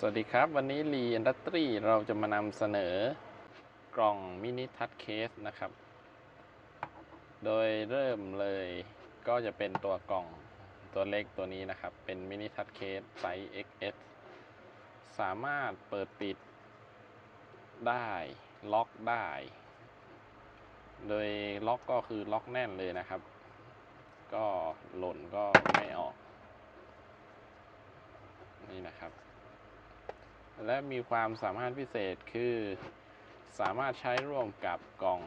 สวัสดีครับ วันนี้รีอินดัสตรีเราจะมานำเสนอกล่องมินิทัชเคสนะครับ โดยเริ่มเลยก็จะเป็นตัวกล่องตัวเล็กตัวนี้นะครับ เป็นมินิทัชเคสไซส์ XS สามารถเปิดปิดได้ล็อกได้ โดยล็อกก็คือล็อกแน่นเลยนะครับ ก็หล่นก็ไม่ออก นี่นะครับ และมีความสามารถพิเศษคือ สามารถใช้ร่วมกับกล่อง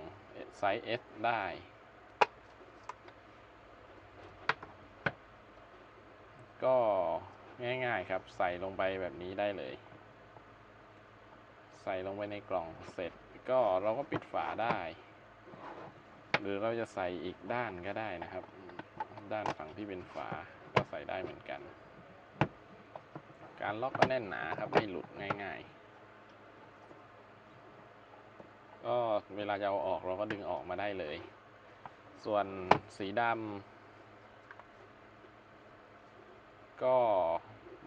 ไซส์ S ได้ ก็ง่ายๆครับใส่ลงไปแบบนี้ได้เลย ใส่ลงไปในกล่องเสร็จ ก็เราก็ปิดฝาได้ หรือเราจะใส่อีกด้านก็ได้นะครับ ด้านฝั่งที่เป็นฝาก็ใส่ได้เหมือนกัน การล็อกก็แน่นหนาครับไม่หลุดง่ายๆ ก็เวลาจะเอาออกเราก็ดึงออกมาได้เลย ส่วนสีดำก็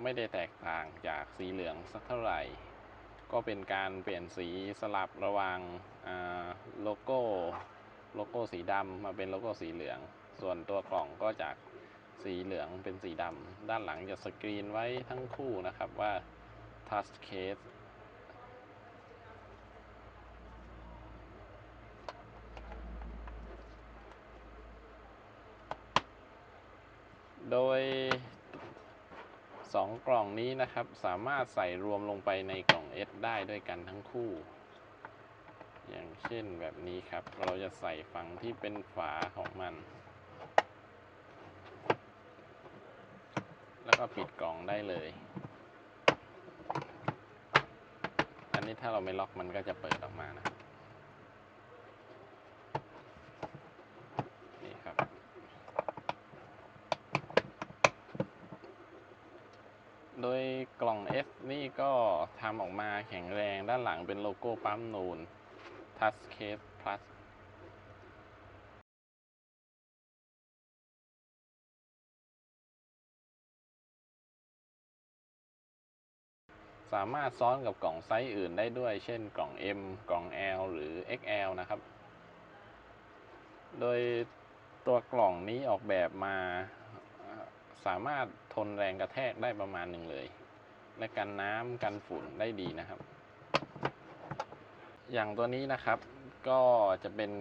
ไม่ได้แตกต่างจากสีเหลืองสักเท่าไหร่ ก็เป็นการเปลี่ยนสีสลับระหว่างโลโก้โลโก้สีดำมาเป็นโลโก้สีเหลือง ส่วนตัวกล่องก็จาก สีเหลืองเป็นสีดำ ด้านหลังจะสกรีนไว้ทั้งคู่นะครับว่า touch case โดย 2 กล่องนี้นะครับ สามารถใส่รวมลงไปในกล่อง S ได้ด้วยกันทั้งคู่ อย่างเช่นแบบนี้ครับ เราจะใส่ฝั่งที่เป็นฝาของมัน แล้วก็ปิดกล่องได้เลย อันนี้ถ้าเราไม่ล็อกมันก็จะเปิดออกมานะครับนี่ครับ โดยกล่อง S นี่ก็ทำออกมาแข็งแรงด้านหลังเป็นโลโก้ปั๊มนูน Touch Case Plus สามารถซ้อนกับกล่องไซส์อื่นได้ด้วย เช่นกล่อง M กล่อง L หรือ XL นะครับ โดยตัวกล่องนี้ออกแบบมาสามารถทนแรงกระแทกได้ประมาณหนึ่งเลย และกันน้ำกันฝุ่นได้ดีนะครับ อย่างตัวนี้นะครับก็จะเป็น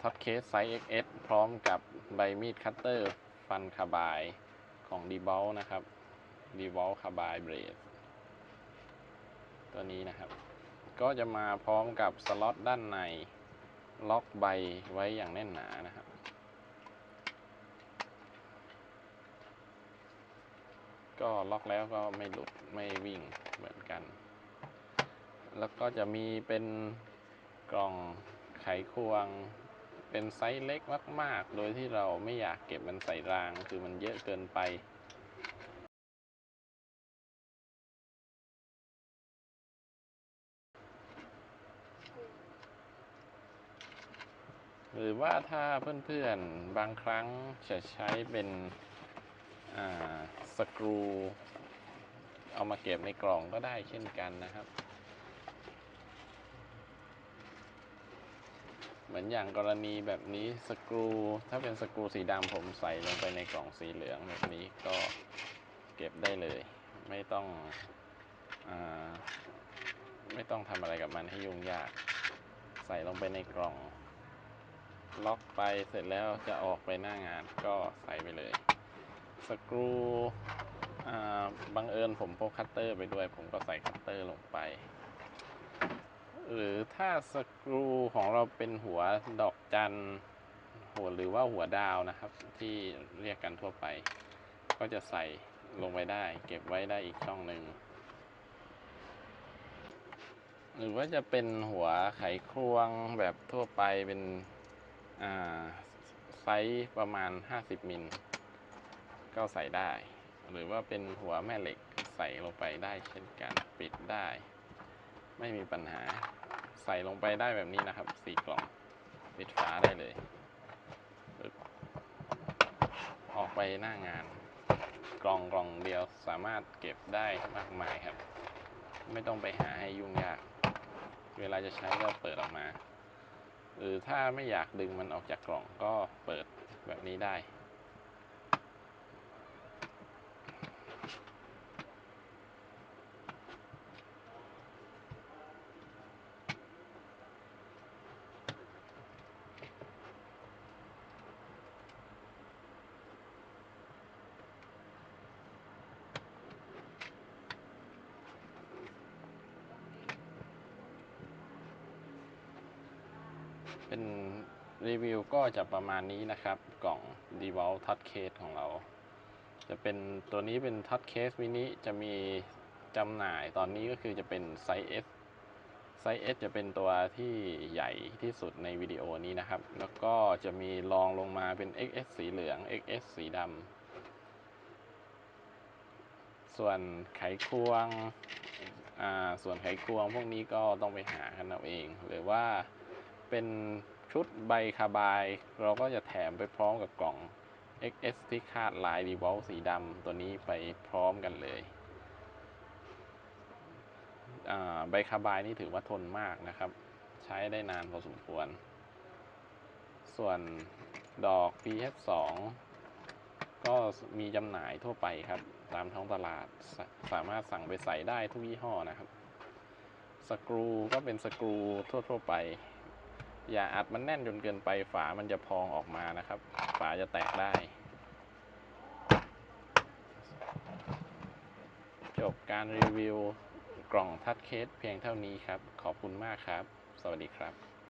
ท็อตเคสไซส์ XS พร้อมกับใบมีดคัตเตอร์ฟันคาบายของ d e v o l นะครับ d e v o l คาบายเบรดตัวนี้นะครับ ก็จะมาพร้อมกับสล็อตด้านในล็อกใบไว้อย่างแน่นหนานะครับ ก็ล็อกแล้วก็ไม่หลุดไม่วิ่งเหมือนกัน แล้วก็จะมีเป็นกล่องไขควงเป็นไซส์เล็กมาก ๆ โดยที่เราไม่อยากเก็บมันใส่ราง คือมันเยอะเกินไป หรือว่าถ้าเพื่อนๆ บางครั้งจะใช้เป็นสกรูเอามาเก็บในกล่องก็ได้เช่นกันนะครับ เหมือนอย่างกรณีแบบนี้สกรู ถ้าเป็นสกรูสีดำผมใส่ลงไปในกล่องสีเหลืองแบบนี้ก็เก็บได้เลย ไม่ต้องอไม่ต้องทำอะไรกับมันให้ยุ่งยาก ใส่ลงไปในกล่อง ล็อกไปเสร็จแล้วจะออกไปหน้างานก็ใส่ไปเลย สกรูบังเอิญผมพกคัตเตอร์ไปด้วย ผมก็ใส่คัตเตอร์ลงไป หรือถ้าสกรูของเราเป็นหัวดอกจันหัวหรือว่าหัวดาวนะครับ ที่เรียกกันทั่วไป ก็จะใส่ลงไปได้ เก็บไว้ได้อีกช่องหนึ่งหรือว่าจะเป็นหัวไขควงแบบทั่วไปเป็น ไซส์ประมาณ 50 มิล ก็ใส่ได้ หรือว่าเป็นหัวแม่เหล็กใส่ลงไปได้เช่นกันปิดได้ ไม่มีปัญหาใส่ลงไปได้แบบนี้นะครับสี่กล่องปิดฝาได้เลยออกไปหน้างาน กล่องกล่องเดียวสามารถเก็บได้มากมายครับ ไม่ต้องไปหาให้ยุ่งยาก เวลาจะใช้ก็เปิดออกมา หรือถ้าไม่อยากดึงมันออกจากกล่องก็เปิดแบบนี้ได้ เป็นรีวิวก็จะประมาณนี้นะครับ กล่อง d e v o l Touch Case ของเรา จะเป็นตัวนี้เป็น Touch Case mini จะมีจำหน่ายตอนนี้ก็คือจะเป็นไซส์ S ไซส์ S จะเป็นตัวที่ใหญ่ที่สุดในวิดีโอนี้นะครับ แล้วก็จะมีรองลงมาเป็น XS สีเหลือง XS สีดำ ส่วนไขควงอ่าส่วนไขควงพวกนี้ก็ต้องไปหากันเอาเอง หรือว่า เป็นชุดใบคาบาย เราก็จะแถมไปพร้อมกับกล่อง XS ที่คาดลายดีวอลสีดำตัวนี้ไปพร้อมกันเลยอ่าใบคาบายนี่ถือว่าทนมากนะครับ ใช้ได้นานพอสมควร ส่วนดอก PH2 ก็มีจำหน่ายทั่วไปครับ ตามท้องตลาดสาสามารถสั่งไปใส่ได้ทุกยี่ห้อนะครับ สกรูก็เป็นสกรูทั่ว ๆ ไป อย่าอัดมันแน่นจนเกินไปฝามันจะพองออกมานะครับ ฝาจะแตกได้ จบการรีวิวกล่องทัชเคสเพียงเท่านี้ครับ ขอบคุณมากครับ สวัสดีครับ